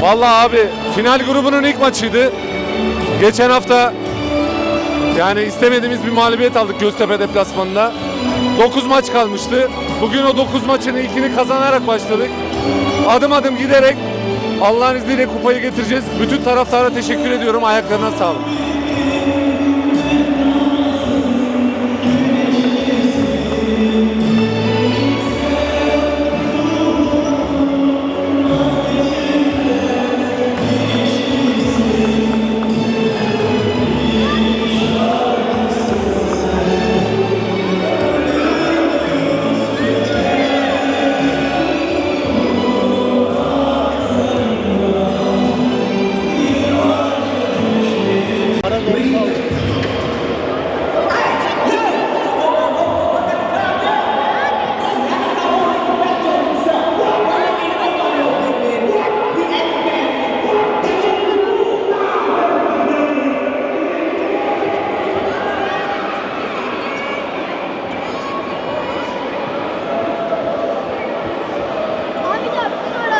Vallahi abi final grubunun ilk maçıydı. Geçen hafta yani istemediğimiz bir mağlubiyet aldık Göztepe deplasmanında. 9 maç kalmıştı. Bugün o 9 maçın ilkini kazanarak başladık. Adım adım giderek Allah'ın izniyle kupayı getireceğiz. Bütün taraftara teşekkür ediyorum. Ayaklarına sağlık.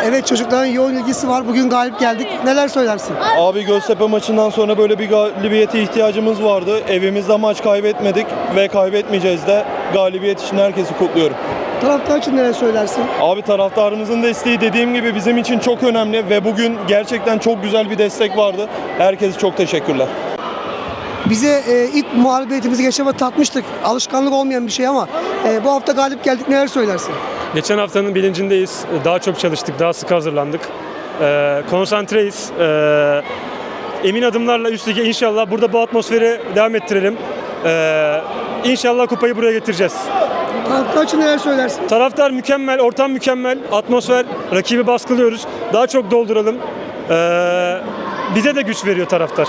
Evet çocukların yoğun ilgisi var. Bugün galip geldik. Neler söylersin? Abi Göztepe maçından sonra böyle bir galibiyete ihtiyacımız vardı. Evimizde maç kaybetmedik ve kaybetmeyeceğiz de galibiyet için herkesi kutluyorum. Taraftar için neler söylersin? Abi taraftarımızın desteği dediğim gibi bizim için çok önemli ve bugün gerçekten çok güzel bir destek vardı. Herkese çok teşekkürler. Bize e, ilk muhalefetimizi geçen tatmıştık. Alışkanlık olmayan bir şey ama e, bu hafta galip geldik. Neler söylersin? Geçen haftanın bilincindeyiz. Daha çok çalıştık, daha sık hazırlandık. Ee, konsantreyiz. Ee, emin adımlarla üst lige inşallah burada bu atmosferi devam ettirelim. Ee, inşallah kupayı buraya getireceğiz. Taraftar için neler söylersin? Taraftar mükemmel, ortam mükemmel, atmosfer, rakibi baskılıyoruz. Daha çok dolduralım. Ee, bize de güç veriyor taraftar.